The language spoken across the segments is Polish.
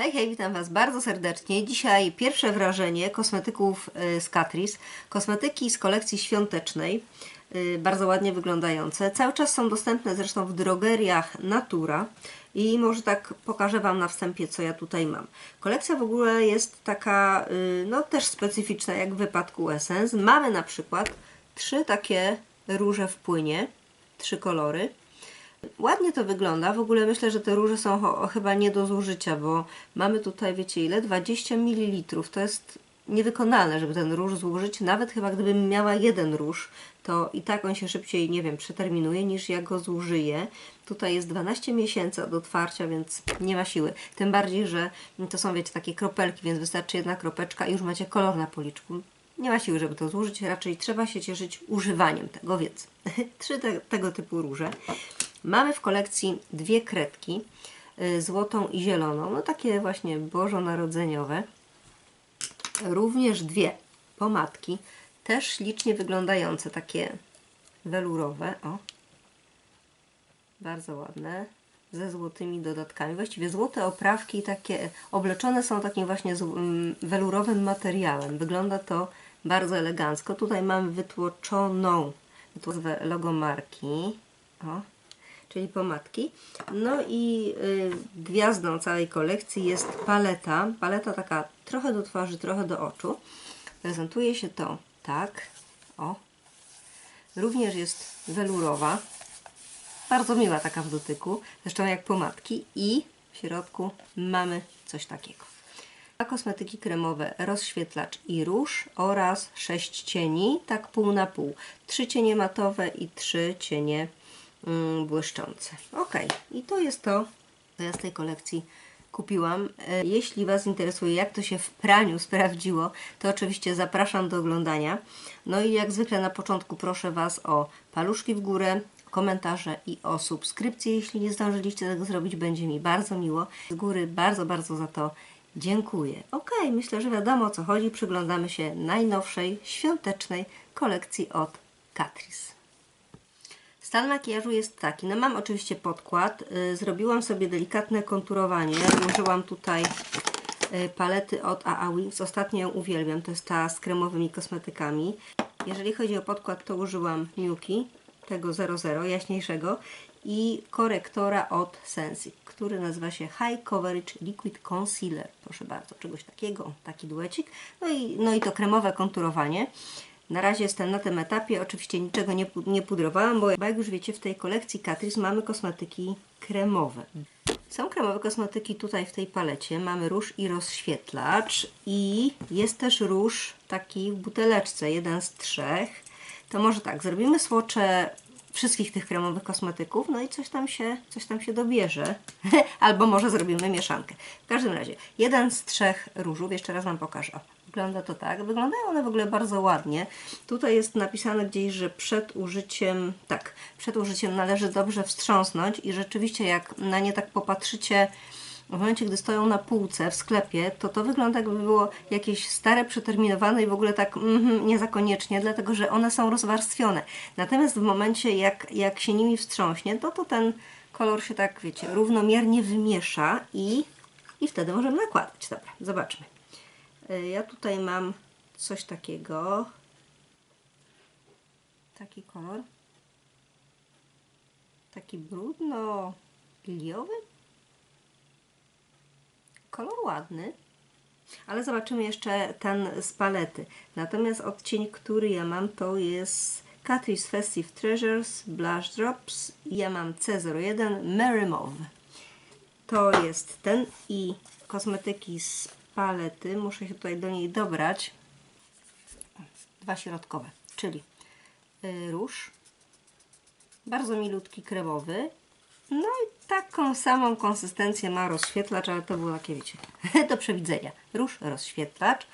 Hej, hej, witam Was bardzo serdecznie. Dzisiaj pierwsze wrażenie kosmetyków y, z Catrice. Kosmetyki z kolekcji świątecznej, y, bardzo ładnie wyglądające. Cały czas są dostępne zresztą w drogeriach Natura i może tak pokażę Wam na wstępie, co ja tutaj mam. Kolekcja w ogóle jest taka, y, no też specyficzna, jak w wypadku Essence. Mamy na przykład trzy takie róże w płynie, trzy kolory. Ładnie to wygląda. W ogóle myślę, że te róże są chyba nie do zużycia, bo mamy tutaj, wiecie ile? 20 ml. To jest niewykonalne, żeby ten róż zużyć. Nawet chyba gdybym miała jeden róż, to i tak on się szybciej, nie wiem, przeterminuje niż ja go zużyję. Tutaj jest 12 miesięcy od otwarcia, więc nie ma siły. Tym bardziej, że to są, wiecie, takie kropelki, więc wystarczy jedna kropeczka i już macie kolor na policzku. Nie ma siły, żeby to zużyć, raczej trzeba się cieszyć używaniem tego, więc trzy te, tego typu róże. Mamy w kolekcji dwie kredki, y, złotą i zieloną, no takie właśnie bożonarodzeniowe. Również dwie pomadki, też ślicznie wyglądające, takie welurowe, o. Bardzo ładne, ze złotymi dodatkami. Właściwie złote oprawki takie obleczone są takim właśnie mm, welurowym materiałem. Wygląda to bardzo elegancko. Tutaj mamy wytłoczoną wytłoczoną logo marki. O, czyli pomadki. No i y, gwiazdą całej kolekcji jest paleta. Paleta taka trochę do twarzy, trochę do oczu. Prezentuje się to tak. O. Również jest welurowa. Bardzo miła taka w dotyku. Zresztą jak pomadki. I w środku mamy coś takiego. Dwa kosmetyki kremowe, rozświetlacz i róż oraz sześć cieni, tak pół na pół. Trzy cienie matowe i trzy cienie błyszczące. Ok, i to jest to, co ja z tej kolekcji kupiłam. E, Jeśli Was interesuje, jak to się w praniu sprawdziło, to oczywiście zapraszam do oglądania. No i jak zwykle na początku proszę Was o paluszki w górę, komentarze i o subskrypcję. Jeśli nie zdążyliście tego zrobić, będzie mi bardzo miło. Z góry bardzo, bardzo za to dziękuję. Ok, myślę, że wiadomo o co chodzi. Przyglądamy się najnowszej, świątecznej kolekcji od Catrice. Stan makijażu jest taki. No mam oczywiście podkład. Y, Zrobiłam sobie delikatne konturowanie. Użyłam tutaj y, palety od AA Wings. Ostatnio ją uwielbiam. To jest ta z kremowymi kosmetykami. Jeżeli chodzi o podkład, to użyłam Nuki, tego 00, jaśniejszego i korektora od Sensi, który nazywa się High Coverage Liquid Concealer. Proszę bardzo, czegoś takiego, taki duecik. No i, no i to kremowe konturowanie. Na razie jestem na tym etapie, oczywiście niczego nie, nie pudrowałam, bo jak już wiecie, w tej kolekcji Catrice mamy kosmetyki kremowe. Są kremowe kosmetyki tutaj w tej palecie. Mamy róż i rozświetlacz i jest też róż taki w buteleczce, jeden z trzech. To może tak, zrobimy słocze wszystkich tych kremowych kosmetyków, no i coś tam się, coś tam się dobierze. Albo może zrobimy mieszankę. W każdym razie, jeden z trzech różów, jeszcze raz Wam pokażę. Wygląda to tak. Wyglądają one w ogóle bardzo ładnie. Tutaj jest napisane gdzieś, że przed użyciem, tak, przed użyciem należy dobrze wstrząsnąć i rzeczywiście jak na nie tak popatrzycie w momencie, gdy stoją na półce w sklepie, to to wygląda jakby było jakieś stare, przeterminowane i w ogóle tak mhm, nie za koniecznie, dlatego że one są rozwarstwione. Natomiast w momencie, jak, jak się nimi wstrząśnie, to, to ten kolor się tak, wiecie, równomiernie wymiesza i, i wtedy możemy nakładać. Dobra, zobaczmy. Y, Ja tutaj mam coś takiego. Taki kolor. Taki brudno-liliowy. Kolor ładny. Ale zobaczymy jeszcze ten z palety. Natomiast odcień, który ja mam, to jest Catrice Festive Treasures Blush Drops. Ja mam C01 Merry Mauve. To jest ten i kosmetyki z palety. Muszę się tutaj do niej dobrać. Dwa środkowe, czyli y, róż, bardzo milutki kremowy. No i taką samą konsystencję ma rozświetlacz, ale to było takie, wiecie, do przewidzenia. Róż, rozświetlacz.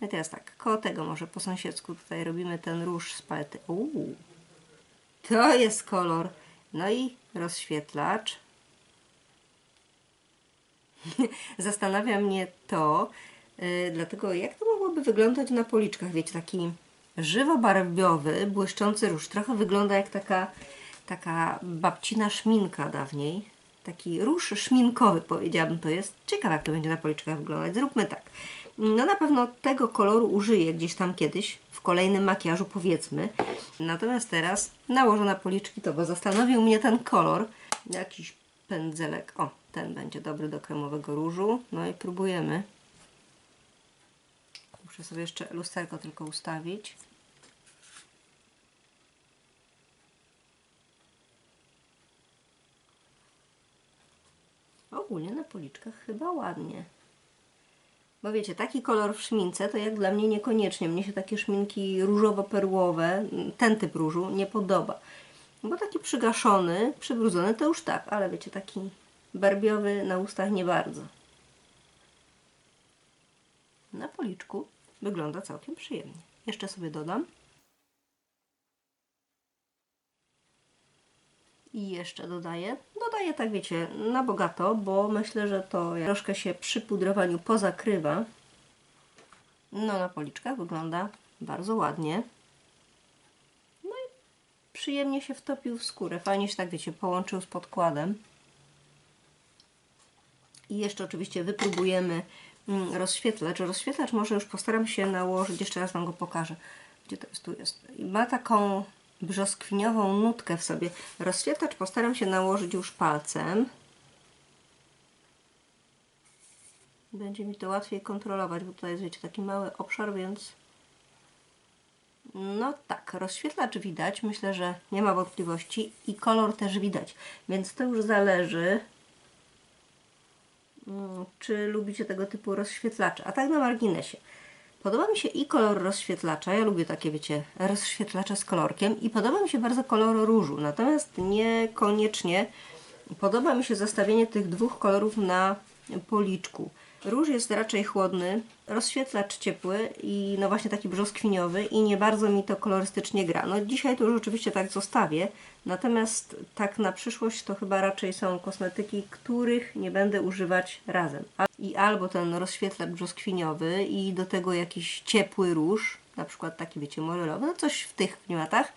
No i teraz tak, koło tego może po sąsiedzku tutaj robimy ten róż z palety. Uuu, to jest kolor. No i rozświetlacz. Zastanawia mnie to, yy, dlatego jak to mogłoby wyglądać na policzkach, wiecie, taki żywo-barwiowy, błyszczący róż. Trochę wygląda jak taka, taka babcina szminka dawniej. taki róż szminkowy, powiedziałabym, to jest. Ciekawe, jak to będzie na policzkach wyglądać. Zróbmy tak. No na pewno tego koloru użyję gdzieś tam kiedyś, w kolejnym makijażu powiedzmy. Natomiast teraz nałożę na policzki to, bo zastanowił mnie ten kolor. Jakiś pędzelek. O, ten będzie dobry do kremowego różu. No i próbujemy. Muszę sobie jeszcze lusterko tylko ustawić. Ogólnie na policzkach chyba ładnie. Bo wiecie, taki kolor w szmince to jak dla mnie niekoniecznie. Mnie się takie szminki różowo-perłowe, ten typ różu nie podoba. Bo taki przygaszony, przybrudzony to już tak, ale wiecie, taki barbiowy na ustach nie bardzo. Na policzku wygląda całkiem przyjemnie. Jeszcze sobie dodam. I jeszcze dodaję. Dodaję tak, wiecie, na bogato, bo myślę, że to troszkę się przy pudrowaniu pozakrywa. No, na policzkach wygląda bardzo ładnie. No i przyjemnie się wtopił w skórę. Fajnie się tak, wiecie, połączył z podkładem. I jeszcze oczywiście wypróbujemy mm, rozświetlacz. Rozświetlacz może już postaram się nałożyć, jeszcze raz Wam go pokażę. Gdzie to jest? Tu jest. Ma taką brzoskwiniową nutkę w sobie. Rozświetlacz postaram się nałożyć już palcem. Będzie mi to łatwiej kontrolować, bo tutaj jest, wiecie, taki mały obszar, więc no tak, rozświetlacz widać, myślę, że nie ma wątpliwości i kolor też widać, więc to już zależy mm, czy lubicie tego typu rozświetlacze. A tak na marginesie. Podoba mi się i kolor rozświetlacza, ja lubię takie, wiecie, rozświetlacze z kolorkiem i podoba mi się bardzo kolor różu, natomiast niekoniecznie podoba mi się zestawienie tych dwóch kolorów na policzku. Róż jest raczej chłodny, rozświetlacz ciepły i no właśnie taki brzoskwiniowy i nie bardzo mi to kolorystycznie gra. No dzisiaj to już oczywiście tak zostawię, natomiast tak na przyszłość to chyba raczej są kosmetyki, których nie będę używać razem. I albo ten rozświetlacz brzoskwiniowy i do tego jakiś ciepły róż, na przykład taki wiecie morelowy, no coś w tych klimatach,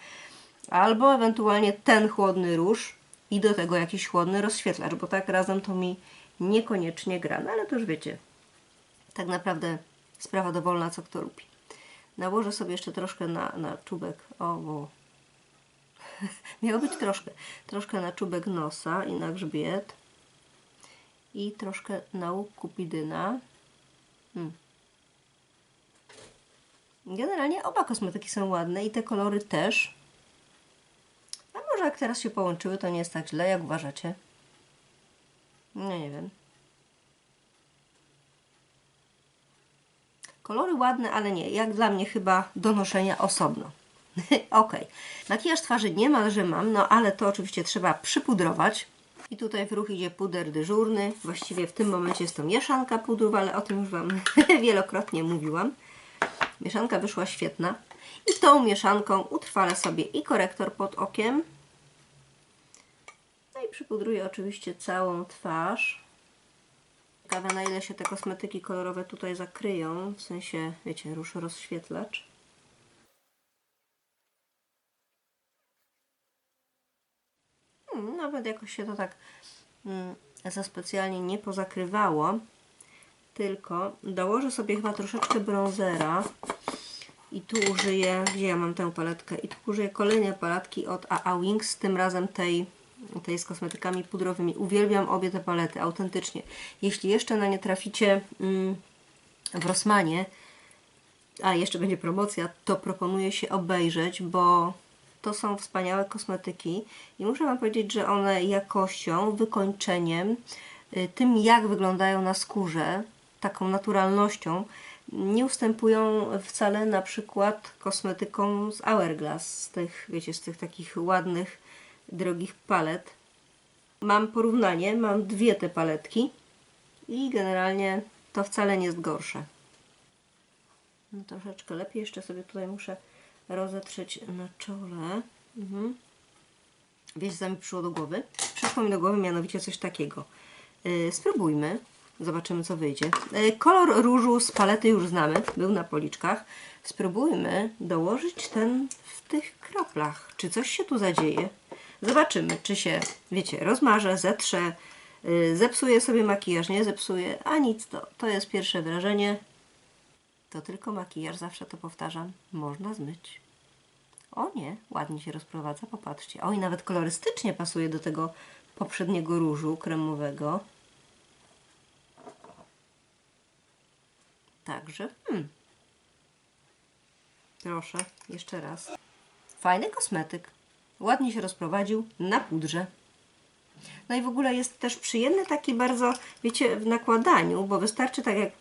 albo ewentualnie ten chłodny róż i do tego jakiś chłodny rozświetlacz, bo tak razem to mi niekoniecznie gra. No ale to już wiecie, tak naprawdę sprawa dowolna, co kto lubi. Nałożę sobie jeszcze troszkę na, na czubek, o, bo miało być troszkę, troszkę na czubek nosa i na grzbiet i troszkę na łuk kupidyna. Hmm. Generalnie oba kosmetyki są ładne i te kolory też. A może jak teraz się połączyły, to nie jest tak źle, jak uważacie? No nie wiem. Kolory ładne, ale nie. Jak dla mnie chyba do noszenia osobno. ok. Makijaż twarzy niemalże mam, no ale to oczywiście trzeba przypudrować. I tutaj w ruch idzie puder dyżurny. Właściwie w tym momencie jest to mieszanka pudrów, ale o tym już Wam wielokrotnie mówiłam. Mieszanka wyszła świetna. I tą mieszanką utrwalę sobie i korektor pod okiem, i przypudruję oczywiście całą twarz. Ciekawe na ile się te kosmetyki kolorowe tutaj zakryją, w sensie, wiecie, róż rozświetlacz. Hmm, nawet jakoś się to tak mm, za specjalnie nie pozakrywało. Tylko dołożę sobie chyba troszeczkę bronzera i tu użyję, gdzie ja mam tę paletkę? I tu użyję kolejnej paletki od AA Wings, tym razem tej, tej z kosmetykami pudrowymi. Uwielbiam obie te palety, autentycznie. Jeśli jeszcze na nie traficie mm, w Rossmanie, a jeszcze będzie promocja, to proponuję się obejrzeć, bo to są wspaniałe kosmetyki i muszę Wam powiedzieć, że one jakością, wykończeniem, y, tym jak wyglądają na skórze, taką naturalnością, nie ustępują wcale na przykład kosmetykom z Hourglass, z tych, wiecie, z tych takich ładnych, drogich palet. Mam porównanie, mam dwie te paletki i generalnie to wcale nie jest gorsze. No, troszeczkę lepiej, jeszcze sobie tutaj muszę rozetrzeć na czole. Mhm. Wiecie, co mi przyszło do głowy? Przyszło mi do głowy mianowicie coś takiego. Yy, spróbujmy. Zobaczymy, co wyjdzie. Yy, kolor różu z palety już znamy. Był na policzkach. Spróbujmy dołożyć ten w tych kroplach. Czy coś się tu zadzieje? Zobaczymy, czy się, wiecie, rozmarzę, zetrze, Y, Zepsuje sobie makijaż, nie zepsuje, a nic to. To jest pierwsze wrażenie. To tylko makijaż, zawsze to powtarzam. Można zmyć. O nie, ładnie się rozprowadza, popatrzcie. O i nawet kolorystycznie pasuje do tego poprzedniego różu kremowego. Także, hmm. Proszę, jeszcze raz. Fajny kosmetyk. Ładnie się rozprowadził na pudrze. No i w ogóle jest też przyjemny taki bardzo, wiecie, w nakładaniu, bo wystarczy tak jak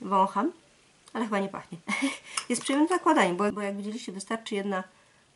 wącham, ale chyba nie pachnie. Jest przyjemny w nakładaniu, bo, bo jak widzieliście wystarczy jedna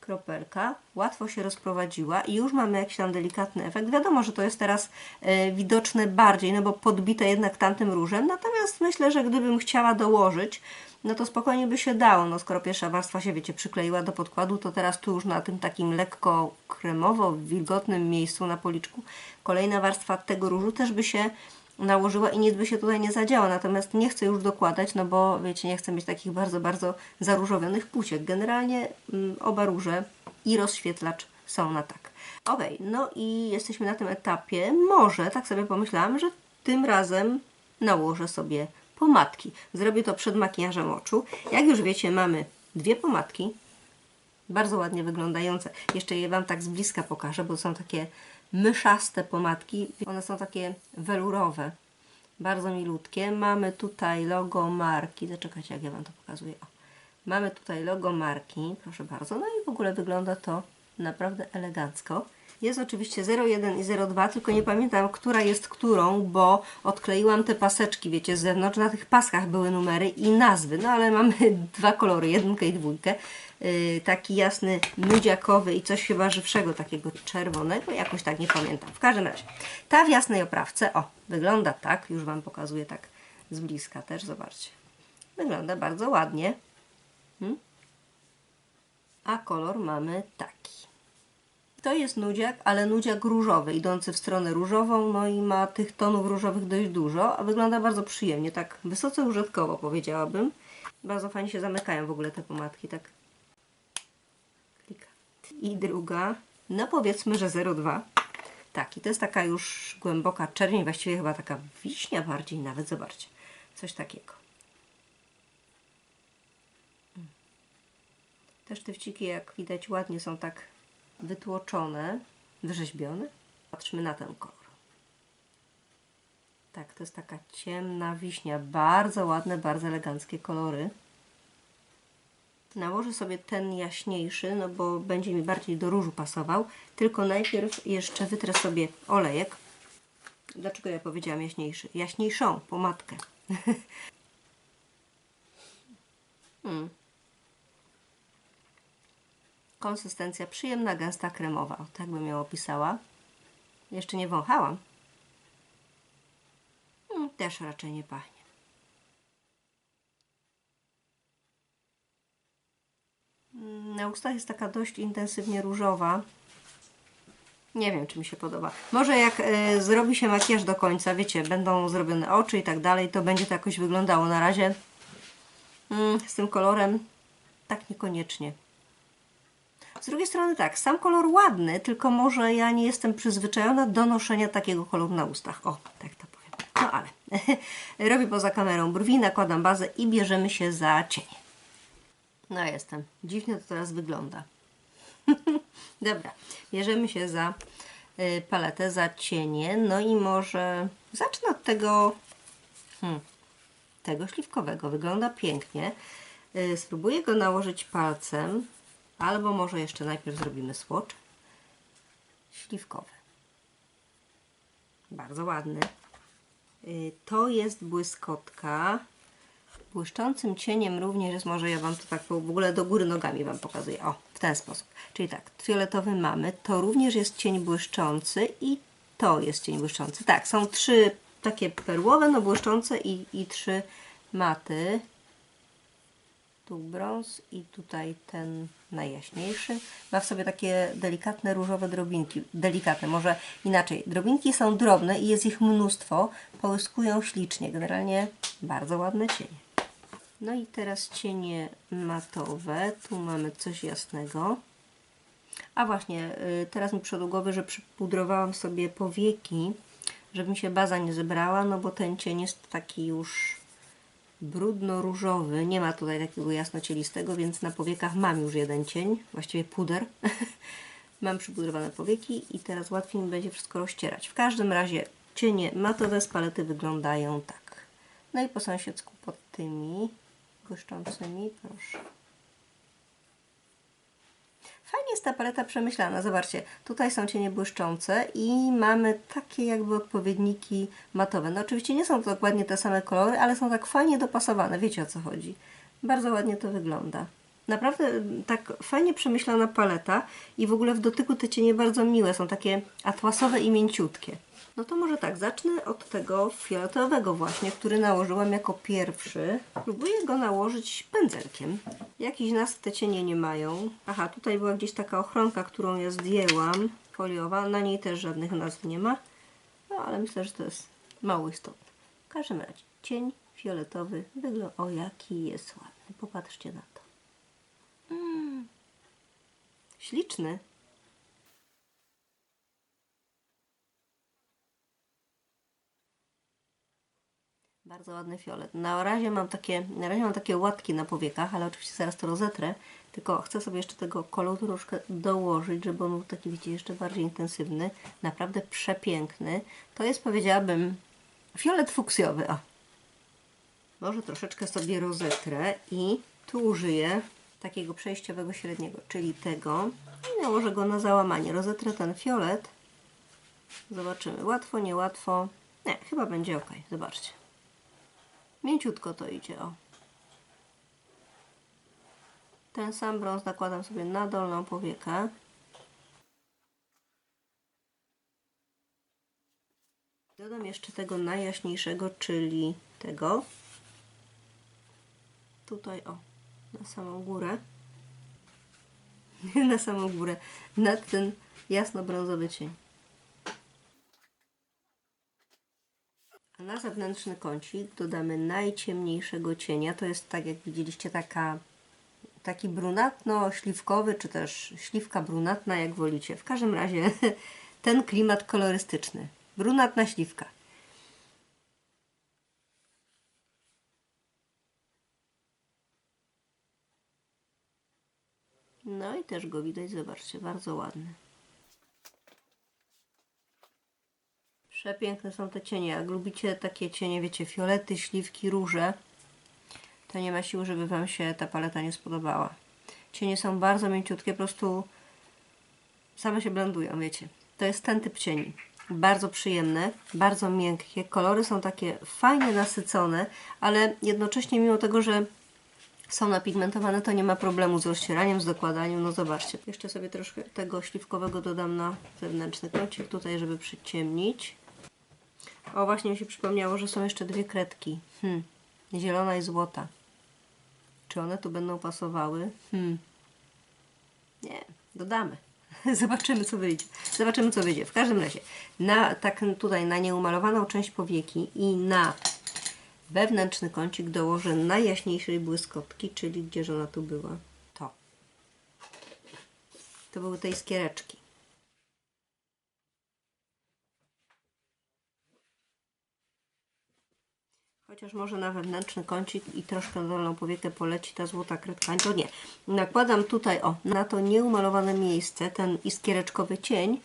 kropelka, łatwo się rozprowadziła i już mamy jakiś tam delikatny efekt. Wiadomo, że to jest teraz e, widoczne bardziej, no bo podbite jednak tamtym różem, natomiast myślę, że gdybym chciała dołożyć, no to spokojnie by się dało. No skoro pierwsza warstwa się, wiecie, przykleiła do podkładu, to teraz tu już na tym takim lekko kremowo, wilgotnym miejscu na policzku kolejna warstwa tego różu też by się nałożyła i nic by się tutaj nie zadziało. Natomiast nie chcę już dokładać, no bo wiecie, nie chcę mieć takich bardzo, bardzo zaróżowionych puciek. Generalnie mm, oba róże i rozświetlacz są na tak. Ok, no i jesteśmy na tym etapie. Może, tak sobie pomyślałam, że tym razem nałożę sobie pomadki. Zrobię to przed makijażem oczu. Jak już wiecie, mamy dwie pomadki. Bardzo ładnie wyglądające. Jeszcze je Wam tak z bliska pokażę, bo są takie myszaste pomadki. One są takie welurowe. Bardzo milutkie. Mamy tutaj logo marki. Zaczekajcie, jak ja Wam to pokazuję. O. Mamy tutaj logo marki, proszę bardzo. No i w ogóle wygląda to naprawdę elegancko. Jest oczywiście 01 i 02, tylko nie pamiętam, która jest którą, bo odkleiłam te paseczki, wiecie, z zewnątrz. Na tych paskach były numery i nazwy, no ale mamy dwa kolory, jedynkę i dwójkę. Yy, taki jasny, nudziakowy i coś chyba żywszego, takiego czerwonego, jakoś tak nie pamiętam. W każdym razie, ta w jasnej oprawce, o, wygląda tak, już Wam pokazuję tak z bliska też, zobaczcie. Wygląda bardzo ładnie. Hmm? A kolor mamy taki. To jest nudziak, ale nudziak różowy, idący w stronę różową, no i ma tych tonów różowych dość dużo, a wygląda bardzo przyjemnie, tak wysoce użytkowo powiedziałabym. Bardzo fajnie się zamykają w ogóle te pomadki, tak. I druga, no powiedzmy, że 02. Tak, i to jest taka już głęboka czerwień, właściwie chyba taka wiśnia bardziej nawet, zobaczcie. Coś takiego. Te sztywciki, jak widać, ładnie są tak wytłoczone, wyrzeźbione. Patrzmy na ten kolor. Tak, to jest taka ciemna wiśnia. Bardzo ładne, bardzo eleganckie kolory. Nałożę sobie ten jaśniejszy, no bo będzie mi bardziej do różu pasował. Tylko najpierw jeszcze wytrę sobie olejek. Dlaczego ja powiedziałam jaśniejszy? Jaśniejszą pomadkę. hmm. Konsystencja przyjemna, gęsta, kremowa. Tak bym ją opisała. Jeszcze nie wąchałam. Hmm, też raczej nie pachnie. Mm, Na ustach jest taka dość intensywnie różowa. Nie wiem, czy mi się podoba. Może jak e, zrobi się makijaż do końca, wiecie, będą zrobione oczy i tak dalej, to będzie to jakoś wyglądało. Na razie mm, z tym kolorem tak niekoniecznie. Z drugiej strony tak, sam kolor ładny, tylko może ja nie jestem przyzwyczajona do noszenia takiego koloru na ustach. O, tak to powiem. No ale robię poza kamerą brwi, nakładam bazę i bierzemy się za cienie. No jestem. Dziwnie to teraz wygląda. Dobra, bierzemy się za y, paletę, za cienie. No i może zacznę od tego hmm, tego śliwkowego. Wygląda pięknie. Y, spróbuję go nałożyć palcem. Albo może jeszcze najpierw zrobimy swatch. Śliwkowy. Bardzo ładny. Y, To jest błyskotka. Błyszczącym cieniem również jest, może ja Wam to tak w ogóle do góry nogami Wam pokazuję. O, w ten sposób. Czyli tak, fioletowy mamy. To również jest cień błyszczący i to jest cień błyszczący. Tak, są trzy takie perłowe, no błyszczące i, i trzy maty tu brąz i tutaj ten najjaśniejszy. Ma w sobie takie delikatne różowe drobinki. Delikatne, może inaczej. Drobinki są drobne i jest ich mnóstwo. Połyskują ślicznie. Generalnie bardzo ładne cienie. No i teraz cienie matowe. Tu mamy coś jasnego. A właśnie, y, teraz mi przyszło do głowy, że przypudrowałam sobie powieki, żeby mi się baza nie zebrała, no bo ten cień jest taki już brudno-różowy. Nie ma tutaj takiego jasnocielistego, więc na powiekach mam już jeden cień, właściwie puder. mam przypudrowane powieki i teraz łatwiej mi będzie wszystko rozcierać. W każdym razie cienie matowe z palety wyglądają tak. No i po sąsiedzku pod tymi błyszczącymi, proszę. Fajnie jest ta paleta przemyślana. Zobaczcie, tutaj są cienie błyszczące i mamy takie jakby odpowiedniki matowe. No oczywiście nie są to dokładnie te same kolory, ale są tak fajnie dopasowane. Wiecie o co chodzi. Bardzo ładnie to wygląda. Naprawdę mm, tak fajnie przemyślana paleta i w ogóle w dotyku te cienie bardzo miłe. Są takie atłasowe i mięciutkie. No to może tak, zacznę od tego fioletowego właśnie, który nałożyłam jako pierwszy. Próbuję go nałożyć pędzelkiem. Jakiś nazw te cienie nie mają. Aha, tutaj była gdzieś taka ochronka, którą ja zdjęłam, foliowa. Na niej też żadnych nazw nie ma. No ale myślę, że to jest mało istotne. W każdym razie, cień fioletowy wygląda... O, jaki jest ładny. Popatrzcie na to. Mm. Śliczny. Bardzo ładny fiolet. Na razie mam takie, na razie mam takie łatki na powiekach, ale oczywiście zaraz to rozetrę. Tylko chcę sobie jeszcze tego koloru troszkę dołożyć, żeby on był taki, widzicie, jeszcze bardziej intensywny. Naprawdę przepiękny. To jest, powiedziałabym, fiolet fuksjowy. O. Może troszeczkę sobie rozetrę i tu użyję takiego przejściowego średniego, czyli tego. I nałożę go na załamanie. Rozetrę ten fiolet. Zobaczymy. Łatwo, niełatwo. Nie, chyba będzie ok. Zobaczcie. Mięciutko to idzie, o. Ten sam brąz nakładam sobie na dolną powiekę. Dodam jeszcze tego najjaśniejszego, czyli tego. Tutaj, o, na samą górę. na samą górę. Nad ten jasno-brązowy cień. A na zewnętrzny kącik dodamy najciemniejszego cienia. To jest tak jak widzieliście taka, taki brunatno-śliwkowy, czy też śliwka brunatna, jak wolicie. W każdym razie ten klimat kolorystyczny. Brunatna śliwka. No i też go widać, zobaczcie, bardzo ładny. Przepiękne są te cienie. Jak lubicie takie cienie, wiecie, fiolety, śliwki, róże, to nie ma siły, żeby Wam się ta paleta nie spodobała. Cienie są bardzo mięciutkie, po prostu same się blendują, wiecie. To jest ten typ cieni. Bardzo przyjemne, bardzo miękkie. Kolory są takie fajnie nasycone, ale jednocześnie mimo tego, że są napigmentowane, to nie ma problemu z rozcieraniem, z dokładaniem. No zobaczcie. Jeszcze sobie troszkę tego śliwkowego dodam na zewnętrzny kącik tutaj, żeby przyciemnić. O, właśnie mi się przypomniało, że są jeszcze dwie kredki. Hmm. Zielona i złota. Czy one tu będą pasowały? Hmm. Nie, dodamy. Zobaczymy, co wyjdzie. Zobaczymy, co wyjdzie. W każdym razie, na, tak tutaj na nieumalowaną część powieki i na wewnętrzny kącik dołożę najjaśniejszej błyskotki, czyli gdzież ona tu była? To. To były te iskiereczki. Chociaż może na wewnętrzny kącik i troszkę dolną powiekę poleci ta złota kredka. To nie. Nakładam tutaj, o, na to nieumalowane miejsce, ten iskiereczkowy cień.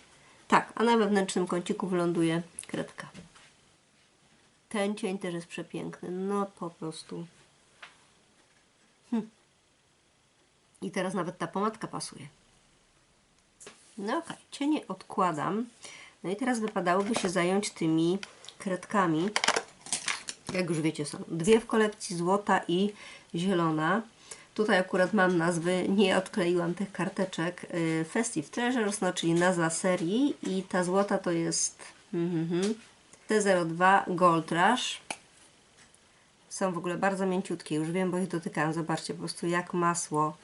Tak, a na wewnętrznym kąciku wyląduje kredka. Ten cień też jest przepiękny. No po prostu. Hm. I teraz nawet ta pomadka pasuje. No okej, okay. cienie odkładam. No i teraz wypadałoby się zająć tymi kredkami jak już wiecie, są dwie w kolekcji, złota i zielona. Tutaj akurat mam nazwy, nie odkleiłam tych karteczek. Y, Festive Treasures, no czyli nazwa serii i ta złota to jest mm, T02 Gold Rush. Są w ogóle bardzo mięciutkie, już wiem, bo ich dotykałam. Zobaczcie, po prostu jak masło.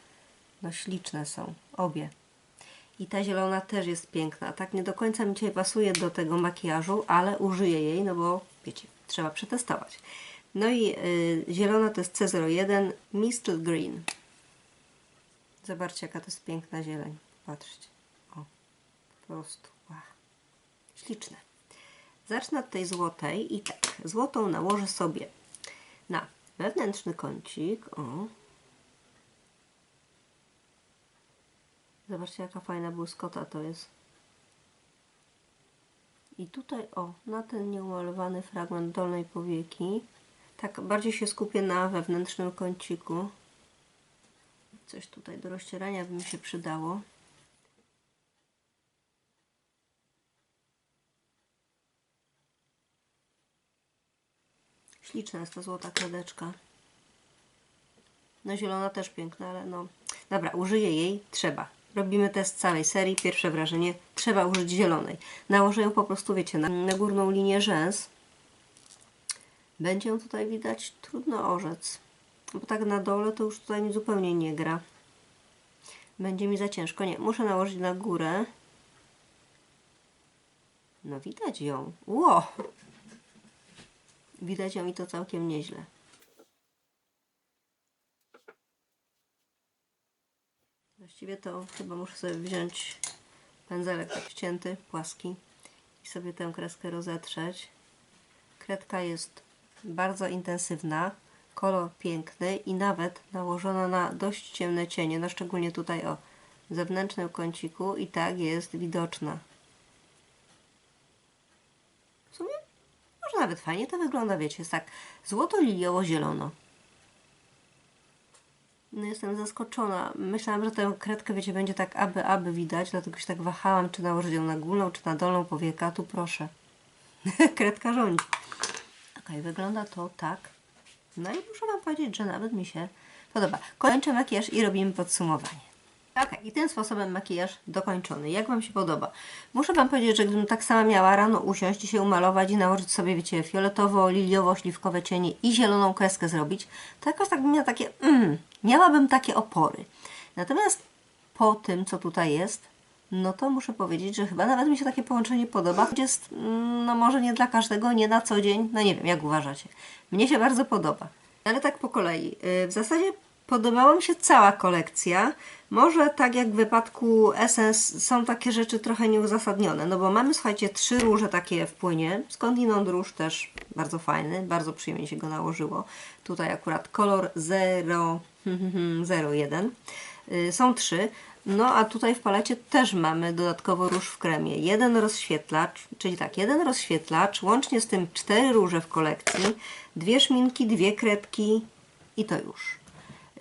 No śliczne są, obie. I ta zielona też jest piękna. Tak nie do końca mi dzisiaj pasuje do tego makijażu, ale użyję jej, no bo wiecie, trzeba przetestować. No i y, zielona to jest C01 Mistle Green. Zobaczcie, jaka to jest piękna zieleń. Patrzcie. O, po prostu. Wow. Śliczne. Zacznę od tej złotej i tak, złotą nałożę sobie na wewnętrzny kącik. O. Zobaczcie, jaka fajna błyskota to jest. I tutaj, o, na ten nieumalowany fragment dolnej powieki. Tak, bardziej się skupię na wewnętrznym kąciku. Coś tutaj do rozcierania by mi się przydało. Śliczna jest ta złota kredeczka. No zielona też piękna, ale no... Dobra, użyję jej, trzeba. Robimy test całej serii. Pierwsze wrażenie, trzeba użyć zielonej. Nałożę ją po prostu, wiecie, na, na górną linię rzęs. Będzie ją tutaj widać? Trudno orzec. Bo tak na dole to już tutaj mi zupełnie nie gra. Będzie mi za ciężko. Nie, muszę nałożyć na górę. No widać ją. Ło! Widać ją i to całkiem nieźle. Właściwie to chyba muszę sobie wziąć pędzelek tak ścięty, płaski i sobie tę kreskę rozetrzeć. Kredka jest bardzo intensywna, kolor piękny i nawet nałożona na dość ciemne cienie, no szczególnie tutaj o zewnętrznym kąciku i tak jest widoczna. W sumie może nawet fajnie to wygląda, wiecie, jest tak złoto-liliowo-zielono. No jestem zaskoczona. Myślałam, że tę kredkę, wiecie, będzie tak aby, aby widać, dlatego się tak wahałam, czy nałożyć ją na górną, czy na dolną powiekę, tu proszę. Kredka rządzi. Ok, wygląda to tak. No i muszę Wam powiedzieć, że nawet mi się podoba. Kończę makijaż i robimy podsumowanie. Ok, i tym sposobem makijaż dokończony. Jak Wam się podoba? Muszę Wam powiedzieć, że gdybym tak sama miała rano usiąść i się umalować i nałożyć sobie, wiecie, fioletowo, liliowo, śliwkowe cienie i zieloną kreskę zrobić, to jakoś tak bym miała takie, mm, miałabym takie opory. Natomiast po tym, co tutaj jest, no to muszę powiedzieć, że chyba nawet mi się takie połączenie podoba. Jest, mm, no może nie dla każdego, nie na co dzień, no nie wiem, jak uważacie. Mnie się bardzo podoba. Ale tak po kolei. Y, w zasadzie podobała mi się cała kolekcja. Może tak jak w wypadku Essence są takie rzeczy trochę nieuzasadnione, no bo mamy, słuchajcie, trzy róże takie w płynie. Skądinąd róż też bardzo fajny, bardzo przyjemnie się go nałożyło. Tutaj akurat kolor 0 01. Y, są trzy. No a tutaj w palecie też mamy dodatkowo róż w kremie. Jeden rozświetlacz, czyli tak, jeden rozświetlacz, łącznie z tym cztery róże w kolekcji, dwie szminki, dwie krepki i to już.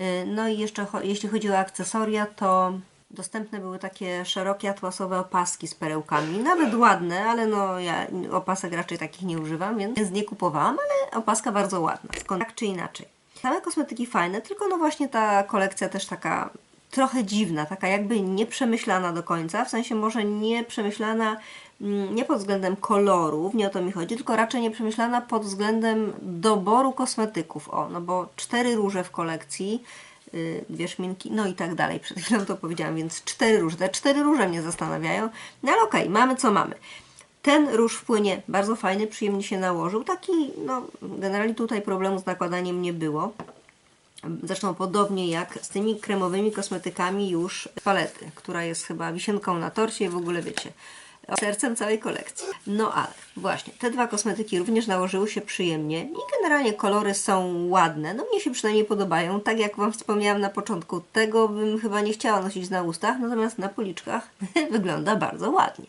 Y, no i jeszcze jeśli chodzi o akcesoria, to dostępne były takie szerokie atłasowe opaski z perełkami, nawet ładne, ale no ja opasek raczej takich nie używam, więc nie kupowałam, ale opaska bardzo ładna, skąd tak czy inaczej. Same kosmetyki fajne, tylko no właśnie ta kolekcja też taka trochę dziwna, taka jakby nieprzemyślana do końca, w sensie może nieprzemyślana mm, nie pod względem kolorów, nie o to mi chodzi, tylko raczej nieprzemyślana pod względem doboru kosmetyków. O, no bo cztery róże w kolekcji, yy, dwie szminki, no i tak dalej. Przed chwilą to powiedziałam, więc cztery róże. Te cztery róże mnie zastanawiają, no ale okej, mamy co mamy. Ten róż w płynie bardzo fajny, przyjemnie się nałożył. Taki, no, generalnie tutaj problemu z nakładaniem nie było. Zresztą podobnie jak z tymi kremowymi kosmetykami już palety, która jest chyba wisienką na torcie i w ogóle wiecie, sercem całej kolekcji. No ale właśnie, te dwa kosmetyki również nałożyły się przyjemnie i generalnie kolory są ładne. No mnie się przynajmniej podobają. Tak jak Wam wspomniałam na początku, tego bym chyba nie chciała nosić na ustach, natomiast na policzkach wygląda bardzo ładnie.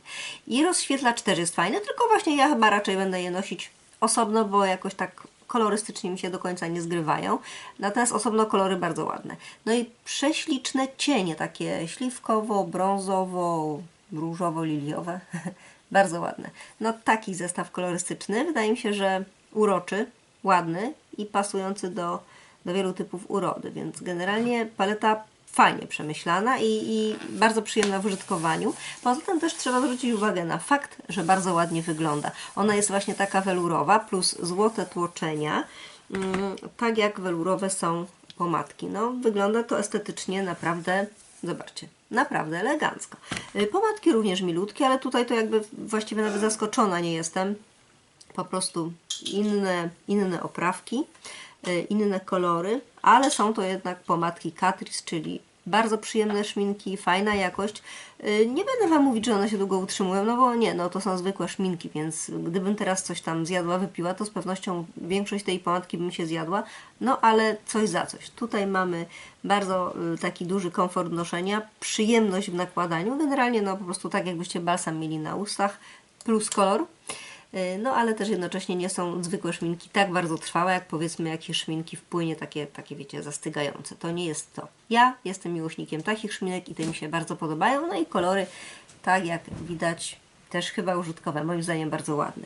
I rozświetlacz też jest fajny, tylko właśnie ja chyba raczej będę je nosić osobno, bo jakoś tak kolorystycznie mi się do końca nie zgrywają. Natomiast osobno kolory bardzo ładne. No i prześliczne cienie, takie śliwkowo, brązowo, różowo-liliowe. bardzo ładne. No taki zestaw kolorystyczny. Wydaje mi się, że uroczy, ładny i pasujący do, do wielu typów urody. Więc generalnie paleta fajnie przemyślana i, i bardzo przyjemna w użytkowaniu. Poza tym też trzeba zwrócić uwagę na fakt, że bardzo ładnie wygląda. Ona jest właśnie taka welurowa, plus złote tłoczenia, mm, tak jak welurowe są pomadki. No, wygląda to estetycznie naprawdę, zobaczcie, naprawdę elegancko. Y, Pomadki również milutkie, ale tutaj to jakby właściwie nawet zaskoczona nie jestem po prostu inne, inne oprawki, y, inne kolory, ale są to jednak pomadki Catrice, czyli Bardzo przyjemne szminki, fajna jakość. Y, Nie będę Wam mówić, że one się długo utrzymują, no bo nie, no to są zwykłe szminki, więc gdybym teraz coś tam zjadła, wypiła, to z pewnością większość tej pomadki bym się zjadła, no ale coś za coś. Tutaj mamy bardzo y, taki duży komfort noszenia, przyjemność w nakładaniu, generalnie no po prostu tak jakbyście balsam mieli na ustach, plus kolor. Y, No ale też jednocześnie nie są zwykłe szminki tak bardzo trwałe, jak powiedzmy jakieś szminki w płynie, takie, takie wiecie, zastygające. To nie jest to. Ja jestem miłośnikiem takich szminek i te mi się bardzo podobają. No i kolory, tak jak widać, też chyba użytkowe, moim zdaniem bardzo ładne.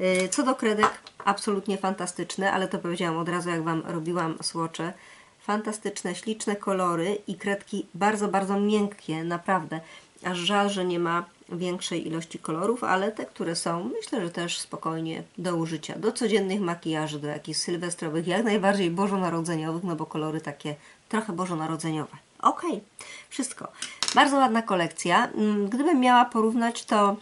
Y, Co do kredek, absolutnie fantastyczne, ale to powiedziałam od razu, jak Wam robiłam słocze. Fantastyczne, śliczne kolory i kredki bardzo, bardzo miękkie, naprawdę. Aż żal, że nie ma większej ilości kolorów, ale te, które są, myślę, że też spokojnie do użycia. Do codziennych makijaży, do jakichś sylwestrowych, jak najbardziej bożonarodzeniowych, no bo kolory takie trochę bożonarodzeniowe. Okej, wszystko. Bardzo ładna kolekcja. Mm, Gdybym miała porównać, to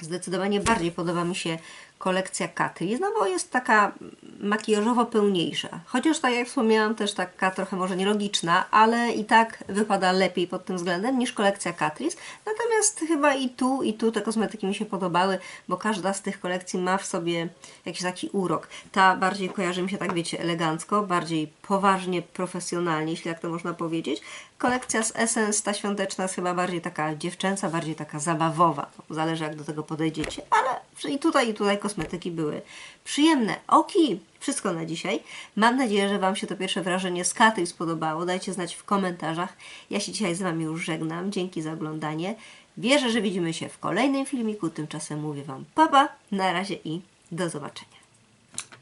Zdecydowanie bardziej podoba mi się kolekcja Catrice, no bo jest taka makijażowo pełniejsza. Chociaż tak jak wspomniałam, też taka trochę może nielogiczna, ale i tak wypada lepiej pod tym względem niż kolekcja Catrice. Natomiast chyba i tu, i tu te kosmetyki mi się podobały, bo każda z tych kolekcji ma w sobie jakiś taki urok. Ta bardziej kojarzy mi się, tak wiecie, elegancko, bardziej poważnie, profesjonalnie, jeśli jak to można powiedzieć. Kolekcja z Essence, ta świąteczna jest chyba bardziej taka dziewczęca, bardziej taka zabawowa. Zależy jak do tego podejdziecie, ale i tutaj, i tutaj kosmetyki były przyjemne. Oki, wszystko na dzisiaj. Mam nadzieję, że Wam się to pierwsze wrażenie z Katy spodobało. Dajcie znać w komentarzach. Ja się dzisiaj z Wami już żegnam. Dzięki za oglądanie. Wierzę, że widzimy się w kolejnym filmiku. Tymczasem mówię Wam papa, na razie i do zobaczenia.